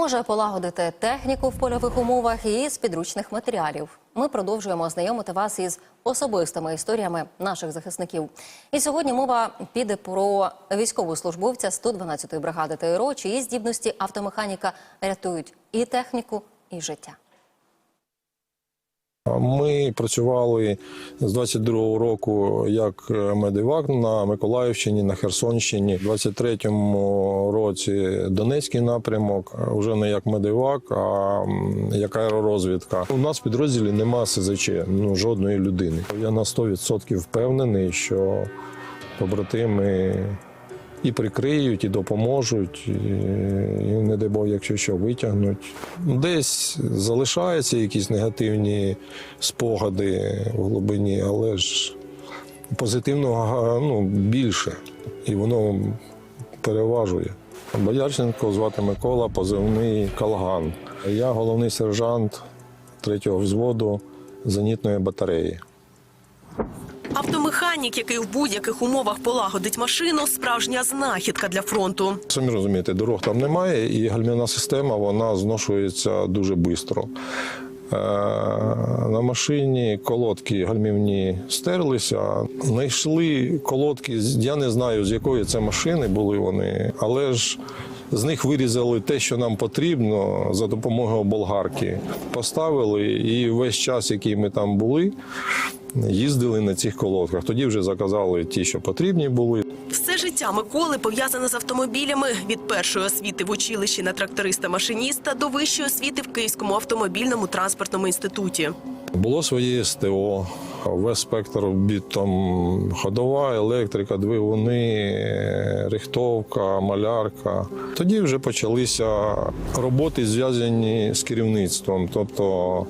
може полагодити техніку в польових умовах і з підручних матеріалів. Ми продовжуємо знайомити вас із особистими історіями наших захисників. І сьогодні мова піде про військовослужбовця 112-ї бригади ТРО, чиї здібності автомеханіка рятують і техніку, і життя. Ми працювали з 22-го року як медивак на Миколаївщині, на Херсонщині. У 23-му році Донецький напрямок, вже не як медивак, а як аеророзвідка. У нас в підрозділі нема СЗЧ, ну жодної людини. Я на 100% впевнений, що побратими і прикриють, і допоможуть, і, і не дай Бог, якщо що, витягнуть. Десь залишаються якісь негативні спогади в глибині, але ж позитивного ну, більше, і воно переважує. Боярченко звати Микола, позивний Калган. Я головний сержант третього взводу зенітної батареї. Автомеханік, який в будь-яких умовах полагодить машину, справжня знахідка для фронту. Самі розумієте, дорог там немає, і гальмівна система вона зношується дуже швидко. На машині колодки гальмівні стерлися. Знайшли колодки, я не знаю, з якої це машини були вони, але ж з них вирізали те, що нам потрібно за допомогою болгарки. Поставили, і весь час, який ми там були, їздили на цих колодках. Тоді вже заказали ті, що потрібні були. Все життя Миколи пов'язане з автомобілями від першої освіти в училищі на тракториста-машиніста до вищої освіти в Київському автомобільному транспортному інституті. Було своє СТО, весь спектр робіт, там ходова, електрика, двигуни, рихтовка, малярка. Тоді вже почалися роботи, зв'язані з керівництвом. Тобто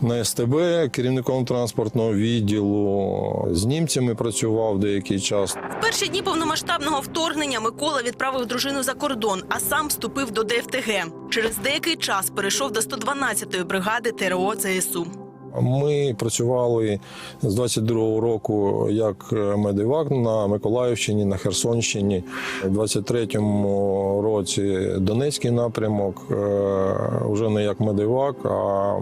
на СТБ керівником транспортного відділу, з німцями працював деякий час. В перші дні повномасштабного вторгнення Микола відправив дружину за кордон, а сам вступив до ДФТГ. Через деякий час перейшов до 112-ї бригади ТРО ЦСУ. Ми працювали з 22-го року як медивак на Миколаївщині, на Херсонщині. У 23-му році Донецький напрямок, е, вже не як медивак, а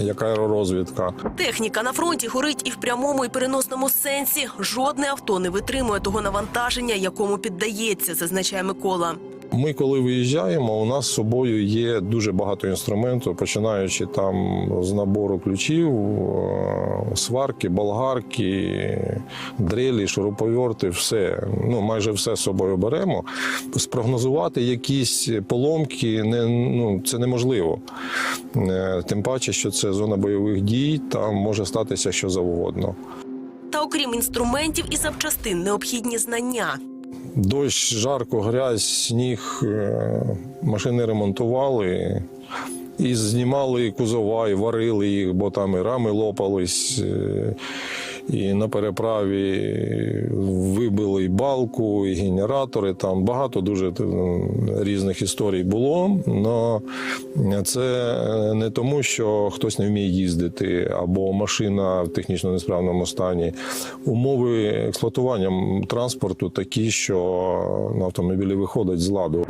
як аеророзвідка. Техніка на фронті горить і в прямому, і переносному сенсі. Жодне авто не витримує того навантаження, якому піддається, зазначає Микола. Ми, коли виїжджаємо, у нас з собою є дуже багато інструменту, починаючи там з набору ключів, е, сварки, болгарки, дрелі, шуруповерти, все. Ну, майже все з собою беремо. Спрогнозувати якісь поломки не, ну, це неможливо. Е, Тим паче, що це зона бойових дій, там може статися що завгодно. Та окрім інструментів і запчастин, необхідні знання. Дощ, жарко, грязь, сніг, е, машини ремонтували. І знімали кузова, і варили їх, бо там і рами лопались, е, і на переправі вибили і балку, і генератори. Там багато дуже е, різних історій було. Але це не тому, що хтось не вміє їздити, або машина в технічно несправному стані. Умови експлуатування транспорту такі, що на автомобілі виходить з ладу.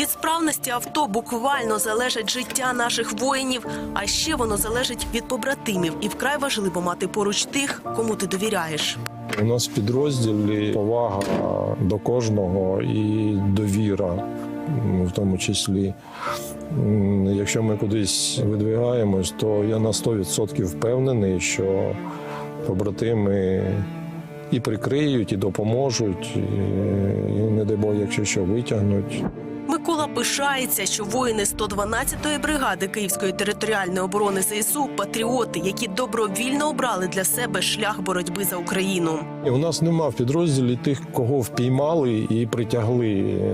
Від справності авто буквально залежить життя наших воїнів, а ще воно залежить від побратимів. І вкрай важливо мати поруч тих, кому ти довіряєш. У нас в підрозділі повага до кожного і довіра, в тому числі. Якщо ми кудись видвигаємось, то я на 100% впевнений, що побратими і прикриють, і допоможуть, і не дай Бог, якщо що, витягнуть. Пишається, що воїни 112-ї бригади Київської територіальної оборони ЗСУ – патріоти, які добровільно обрали для себе шлях боротьби за Україну. У нас нема в підрозділі тих, кого впіймали і притягли,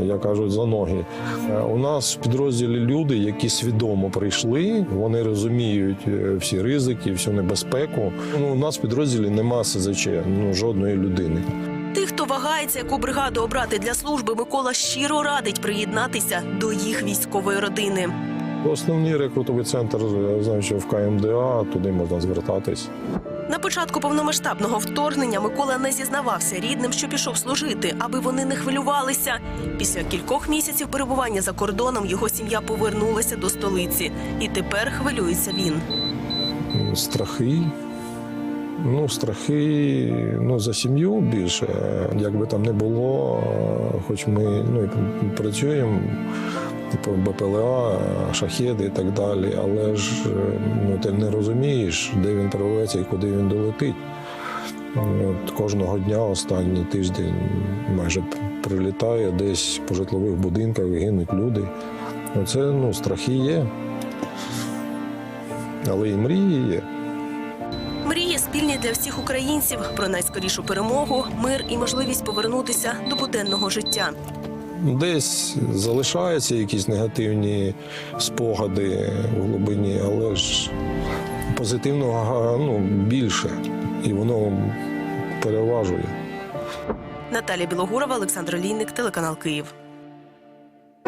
як кажуть, за ноги. Е, У нас в підрозділі люди, які свідомо прийшли, вони розуміють е, всі ризики, всю небезпеку. Ну, у нас в підрозділі нема СЗЧ, ну жодної людини. Вагається, яку бригаду обрати для служби, Микола щиро радить приєднатися до їх військової родини. Основний рекрутовий центр, я знаю, що в КМДА, туди можна звертатись. На початку повномасштабного вторгнення Микола не зізнавався рідним, що пішов служити, аби вони не хвилювалися. Після кількох місяців перебування за кордоном його сім'я повернулася до столиці, і тепер хвилюється він. страхи. Ну, страхи ну, за сім'ю більше. Як би там не було, хоч ми ну, працюємо типу БПЛА, шахеди і так далі, але ж ну, ти не розумієш, де він прорветься і куди він долетить. От кожного дня останній тиждень майже прилітає, десь по житлових будинках гинуть люди. Оце ну, страхи є. Але і мрії є. Для всіх українців про найскорішу перемогу, мир і можливість повернутися до буденного життя. Десь залишаються якісь негативні спогади в глибині, але ж позитивного ну, більше, і воно переважує. Наталія Білогурова, Олександр Олійник, телеканал Київ.